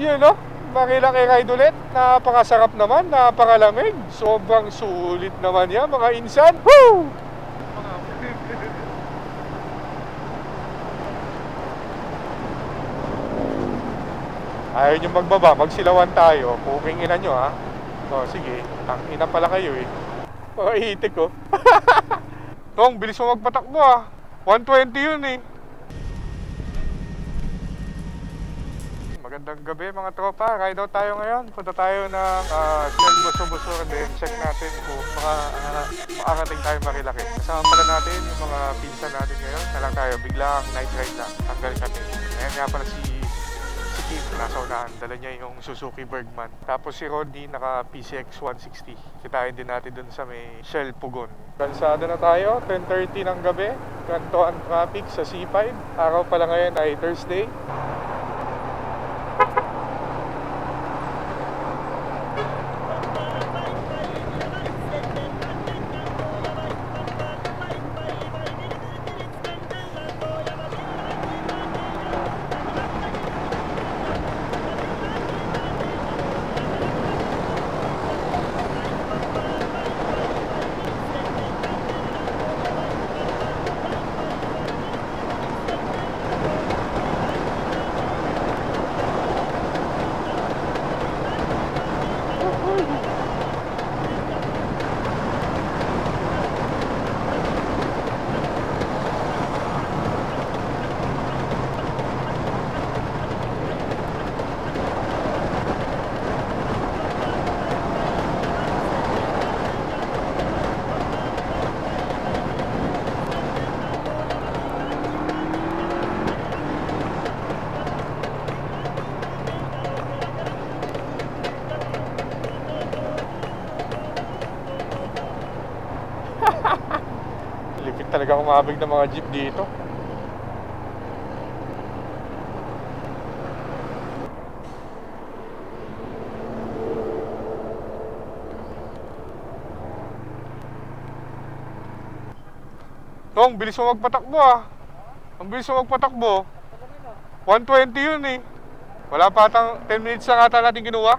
Yun no? Makilaki ride ulit. Napakasarap naman, napakalamig. Sobrang sulit naman yan mga insan. Woo! Ayaw nyo magbaba, magsilawan tayo. Puking ina nyo ha. O sige, ang ina pala kayo eh. Mga itik ko. Tong, bilis mo magpatakbo ah. 120 yun eh. Magandang gabi mga tropa. Ride out tayo ngayon. Punta tayo ng uh, Shell Buso-Buso then check natin kung baka uh, makakating tayo makilaki. Kasama pala natin yung mga pinsan natin ngayon. Nalang tayo, biglang night ride na. Tanggal kami. Ayan nga pala si si Kim nasa unahan. Dala niya yung Suzuki Bergman. Tapos si Rodney naka PCX 160. Kitain din natin dun sa may Shell Pugon. Kalsada na tayo, 10.30 ng gabi. Ganto ang traffic sa C5. Araw pala ngayon ay Thursday. Talaga umabig ng mga jeep dito. Tong, bilis mo magpatakbo ah. Ang bilis mo magpatakbo. 120 yun eh. Wala pa atang 10 minutes lang ata natin kinuha.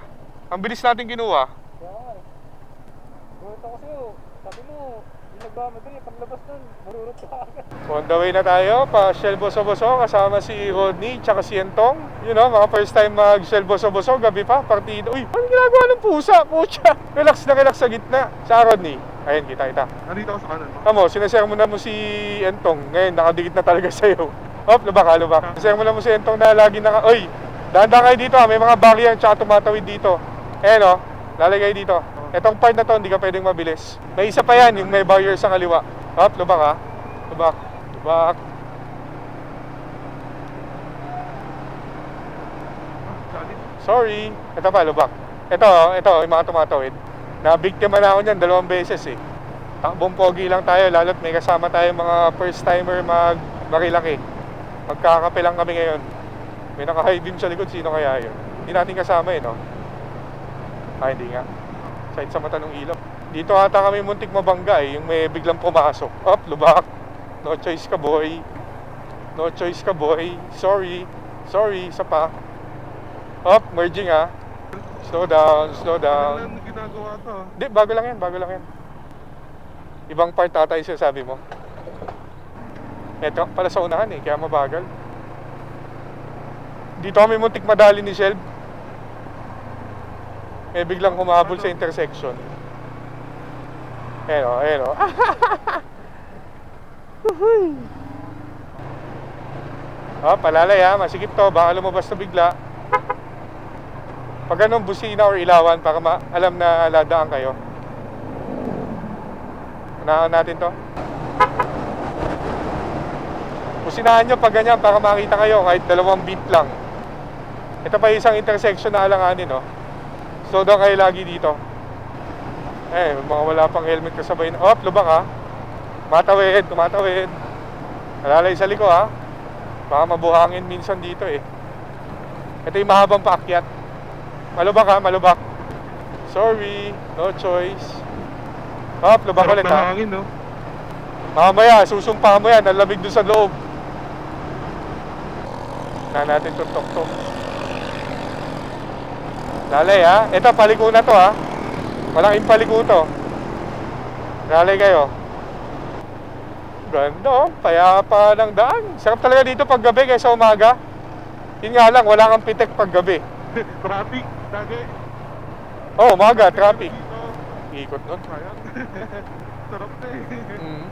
Ang bilis natin kinuha. Burot ako sa'yo. Sabi mo, nagmamadali, paglabas nun, marurot ka agad. On the way na tayo, pa Shell Boso-Boso, kasama si Rodney, tsaka si Entong. You know, mga first time mag Shell Boso-Boso, gabi pa, partido. Uy, ano ginagawa ng pusa? Pucha! Relax na relax sa gitna. Sa Rodney. Ayun, kita kita. Nandito ako sa kanan mo. Tamo, sinashare mo na mo si Entong. Ngayon, nakadikit na talaga sa'yo. Hop, lubak ka, lubak. Sinashare mo na mo si Entong na lagi naka... Uy, dahan kayo dito ha. May mga barrier tsaka tumatawid dito. Ayan o, lalagay dito. Etong part na to, hindi ka pwedeng mabilis. May isa pa yan, yung may barrier sa kaliwa. Hop, lubak ha. Lubak. Lubak. Sorry. Ito pa, lubak. Ito, ito, yung mga tumatawid. Nabiktima na ako niyan dalawang beses eh. Takbong pogi lang tayo, lalo't may kasama tayo mga first timer mag marilaki. Magkakape lang kami ngayon. May naka-high beam sa likod, sino kaya yun? Hindi natin kasama eh, no? Ah, hindi nga. Side sa mata ng ilaw. Dito ata kami muntik mabangga eh, yung may biglang pumasok. Up, lubak. No choice ka, boy. No choice ka, boy. Sorry. Sorry, isa pa. Up, merging ah. Slow down, slow down. Ano ginagawa to? Hindi, bago lang yan, bago lang yan. Ibang part ata yung sinasabi mo. Eto, pala sa unahan eh, kaya mabagal. Dito kami muntik madali ni Shelb. Eh, biglang humabol sa intersection. Ayan o, ayan o. Oh, palalay ha, masikip to, baka lumabas na bigla. Pag ganun, busina or ilawan para ma alam na ladaan kayo. Unahan natin to. Businahan nyo pag ganyan para makita kayo kahit dalawang beat lang. Ito pa isang intersection na alanganin, no? Slow down kayo lagi dito. Eh, mga wala pang helmet kasabay na. Oh, lubak ha. Tumatawid, tumatawid. Alalay sa liko ha. Baka mabuhangin minsan dito eh. Ito yung mahabang paakyat. Malubak ha, malubak. Sorry, no choice. Hop, lubak Sarap ulit ha. hangin, no? Mamaya, susumpa mo yan. Ang lamig doon sa loob. Na natin tutok to. Lalay ha. Ito, paliko na to ha. Malaking paliko to. Lalay kayo. Ganda oh. Payapa ng daan. Sarap talaga dito pag gabi kaysa umaga. Yun nga lang, wala kang pitek pag gabi. Traffic, lagi. Oh, umaga, traffic. Ikot nun. Sarap na eh. Mm.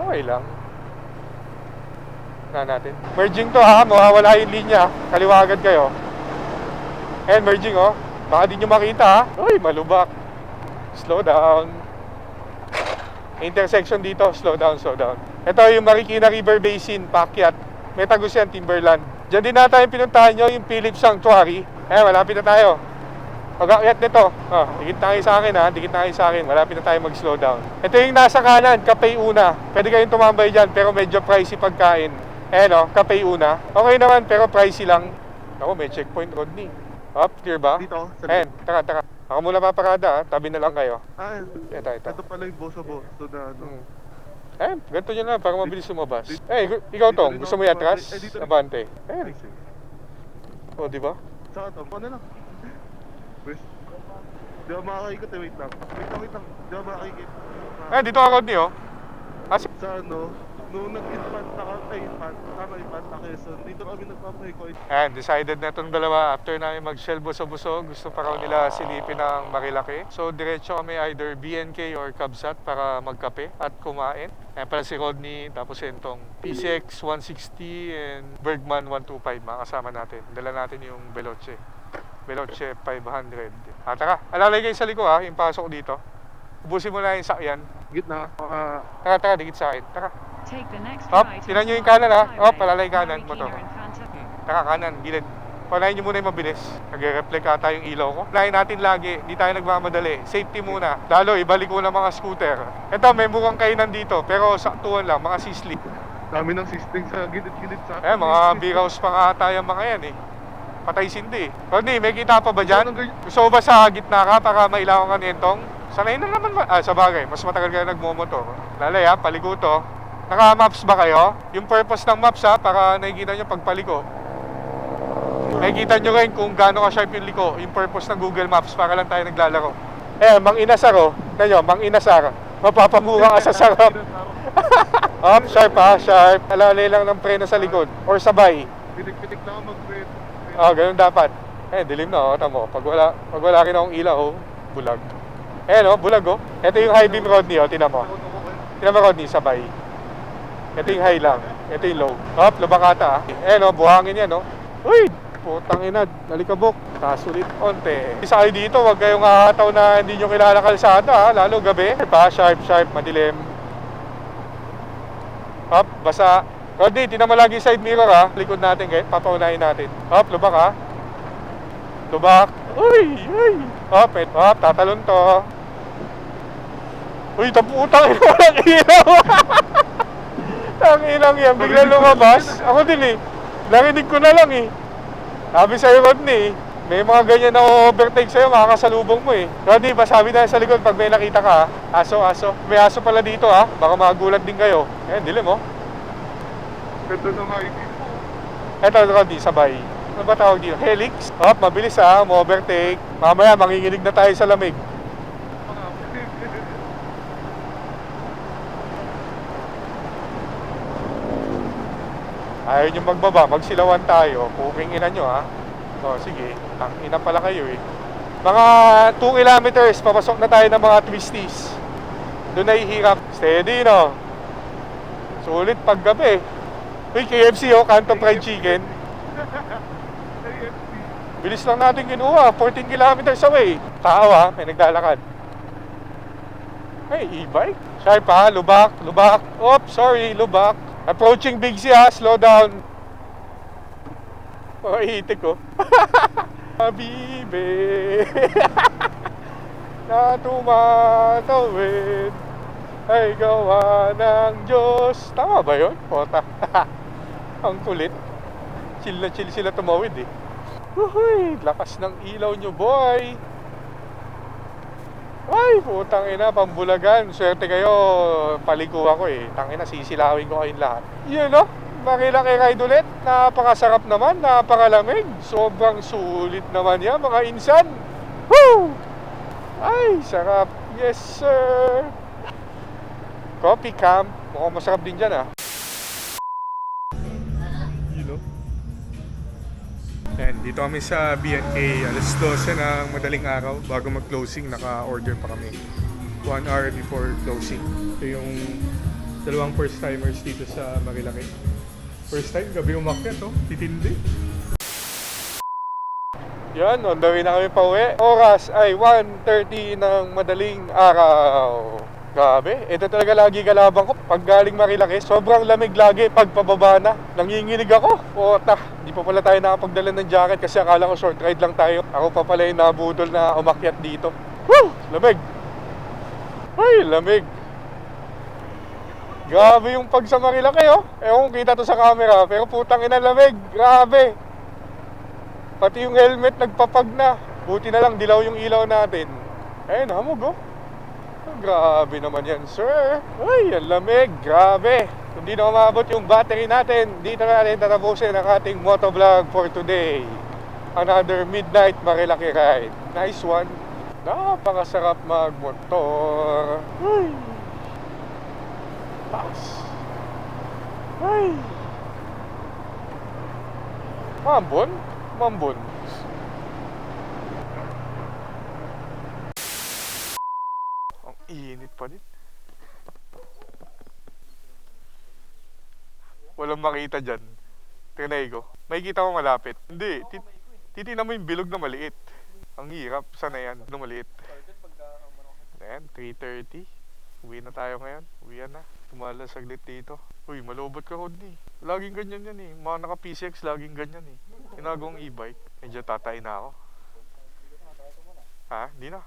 Okay lang. Na natin. Merging to ha, mawawala yung linya. Kaliwa agad kayo. And merging oh. Baka di nyo makita ha. Uy, malubak. Slow down. Intersection dito, slow down, slow down. Ito yung Marikina River Basin, Pakyat. May tagos yan, Timberland. Diyan din na tayo pinuntahan nyo, yung Philip Sanctuary. Eh, malapit na tayo. Pag-akyat nito, oh, dikit na kayo sa akin ha, dikit na kayo sa akin, malapit na tayo mag-slow down. Ito yung nasa kanan, Cafe Una. Pwede kayong tumambay dyan, pero medyo pricey pagkain. Eh no, Cafe Una. Okay naman, pero pricey lang. Ako, may checkpoint road. Up, clear ba? Dito, sa Ayan, taka, taka. Ako muna paparada tabi na lang kayo. Ah, Ito, ito. ito pala yung boss boss. So na ano. Hmm. Eh, ganito nyo na para mabilis lumabas. Eh, ikaw tong, gusto mo iatras? Eh, dito. Abante. Eh, sige. o, di ba? Saan to? Paano lang? West. Di ba makakaikot eh, wait lang. Wait lang, wait lang. Di ba makakaikot? Eh, dito ako ni oh. Ah, si- Sa ano, nung nag-infant na kami, ay infant, tama infant na Quezon, dito kami nagpapahikoy. Ayan, decided na itong dalawa after namin mag-shell buso-buso, gusto pa raw nila silipin ng Marilaki. So, diretso kami either BNK or Kabsat para magkape at kumain. Ayan pala si Rodney, tapos yun tong PCX 160 and Bergman 125, mga kasama natin. Dala natin yung Veloce. Veloce 500. Ah, tara, alalay kayo sa liko ha, yung pasok dito. Ubusin mo na yung sakyan. Gitna, ah, Tara, tara, dikit sa akin. Tara. Right tinan nyo yung kanan, ha? Up, palalay kanan, motor. Hmm, Taka kanan, gilid. Panayin nyo muna yung mabilis. Nagre-reflect ata yung ilaw ko. Lain natin lagi, hindi tayo nagmamadali. Safety muna. Lalo, ibalik ko ng mga scooter. Ito, may mukhang kainan dito, pero saktuhan lang, mga sisli. dami ng sisting sa gilid-gilid sa Eh, mga beer house pa nga ata yung mga yan eh. Patay sindi. Rodney, may kita pa ba dyan? Ano? Gusto ba sa gitna ka para mailawan ka nitong? Sanay na naman ba? Ah, sa bagay, mas matagal ka na nagmumotor. Lalay ha, paliko to. Naka-maps ba kayo? Yung purpose ng maps ha, para nakikita nyo pag paliko. Nakikita nyo rin kung gaano ka-sharp yung liko. Yung purpose ng Google Maps para lang tayo naglalaro. Eh, Mang Inasar oh. Nanyo, Mang Inasar. Mapapamura ka sa sarap. Up, sharp ha, sharp. Alalay lang ng preno sa likod. Or sabay. Pitik-pitik ako mag-wait. Ah, ganun dapat. Eh, dilim na oh, tamo. Pag wala, pag wala rin akong ilaw, oh, bulag. Eh, no, bulag oh. Ito yung high beam Rodney, oh, tinan mo. Tinan mo Rodney, sabay. Ito yung high lang. Ito yung low. Up, lubakata ah. Eh, no, buhangin yan, no. Uy! Putang ina, nalikabok. Kasulit onte. Isa kayo dito, wag kayong hahataw na hindi nyo kilala kalsada, ha? lalo gabi. Pa, sharp, sharp, madilim. Up, basa. Rodney, tinan mo lagi side mirror ha. Likod natin, guys. Papaunahin natin. Up, lubak ha. Lubak. Uy, uy. Up, et. Up, tatalon to. Uy, taputang ina walang ilaw. Ang inang yan, bigla lumabas. Ako din eh. Narinig ko na lang eh. Sabi sa'yo, Rodney, may mga ganyan na overtake sa'yo, makakasalubong mo eh. Rodney, pasabi na sa likod pag may nakita ka ha. Aso, aso. May aso pala dito ha. Baka magulat din kayo. Eh, dilim oh. Ganda ng highway mo. Eto, Rodney, sabay. Ano ba tawag dito? Helix? Hop, mabilis ha, overtake. Mamaya, manginginig na tayo sa lamig. Ayaw nyo magbaba, magsilawan tayo. Puking ina nyo ha. O, sige. Ang ina pala kayo eh. Mga 2 kilometers, papasok na tayo ng mga twisties. Doon na ihirap. Steady, no? Sulit paggabi. Uy, KFC oh, Kanto Fried Chicken. Bilis lang natin kinuha, 14 kilometers away. Tao ha, may naglalakad. Hey, e-bike. Sharp ha, lubak, lubak. Oops, sorry, lubak. Approaching Big C ha, slow down. Oh, ihitik ko. Habibe. na tumatawid ay gawa ng Diyos. Tama ba yun? Pota. Ang kulit. Chill na chill sila tumawid eh. Uhuy, lakas ng ilaw nyo boy. Ay, putang ina, pambulagan. Swerte kayo, paliko ako eh. Tangina, sisilawin ko kayong lahat. Yun no? Marilaki ride ulit. Napakasarap naman, napakalamig. Sobrang sulit naman yan mga insan. Woo! Ay, sarap. Yes, sir. Coffee camp. Mukhang masarap din dyan ah. Yan, dito kami sa B&K. Alas 12 ng madaling araw. Bago mag-closing, naka-order pa kami. One hour before closing. Ito yung dalawang first timers dito sa Marilaki. First time, gabi umakyat, oh. Titindi. Yan, on the way na kami pa uwi. Oras ay 1.30 ng madaling araw. Grabe, ito talaga lagi kalabang ko. Pag galing Marilaki, sobrang lamig lagi pag pababa na. Nanginginig ako. Ota, di pa pala tayo nakapagdala ng jacket kasi akala ko short ride lang tayo. Ako pa pala yung nabudol na umakyat dito. Woo! Lamig! Ay, lamig! Grabe yung pag sa Marilaki, oh. Ewan kita to sa camera, pero putang ina lamig. Grabe! Pati yung helmet nagpapag na. Buti na lang dilaw yung ilaw natin. Ayun, hamog oh. Grabe naman yan, sir. Ay, ang lamig. Grabe. Kung di na umabot yung battery natin, dito na natin tatapusin ang ating motovlog for today. Another midnight Marilaki ride. Nice one. Napakasarap magmotor. Ay. Taas. Ay. Mambon? Mambon. Ang init pa din. Walang makita dyan. Tinay ko. May kita mo malapit. Hindi. Tit titignan mo yung bilog na maliit. Ang hirap. Sana yan. Na maliit. Ayan, 3.30. Uwi na tayo ngayon. Uwi na. Tumala saglit dito. Uy, malubot ka Rodney. Laging ganyan yan eh. Mga naka PCX laging ganyan eh. Ginagawang e-bike. Medyo tatay na ako. Ha? Hindi na.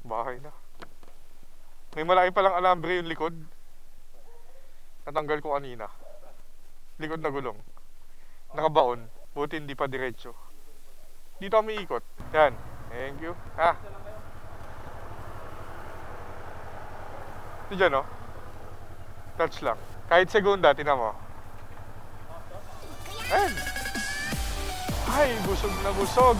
Bahay na. May malaki palang alambre yung likod. Natanggal ko kanina. Likod na gulong. Nakabaon. Buti hindi pa diretso. Dito kami ikot. Yan. Thank you. Ah. Ito dyan, oh. Touch lang. Kahit segunda, tinan mo. Ayan. Ay, busog na busog.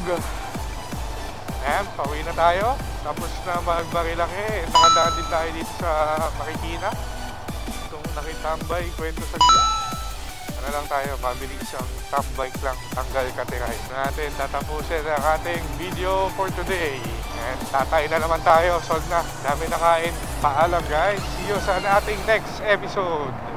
Ayan, pauwi na tayo. Tapos na magbarilaki. Nakadaan din tayo dito sa Marikina. Itong nakitambay, kwento sa gila. Ano lang tayo, mabilis ang tambay lang, tanggal katiray. Na natin tatapusin ang ating video for today. And tatay na naman tayo, sold na. Dami na kain. Paalam guys. See you sa ating next episode.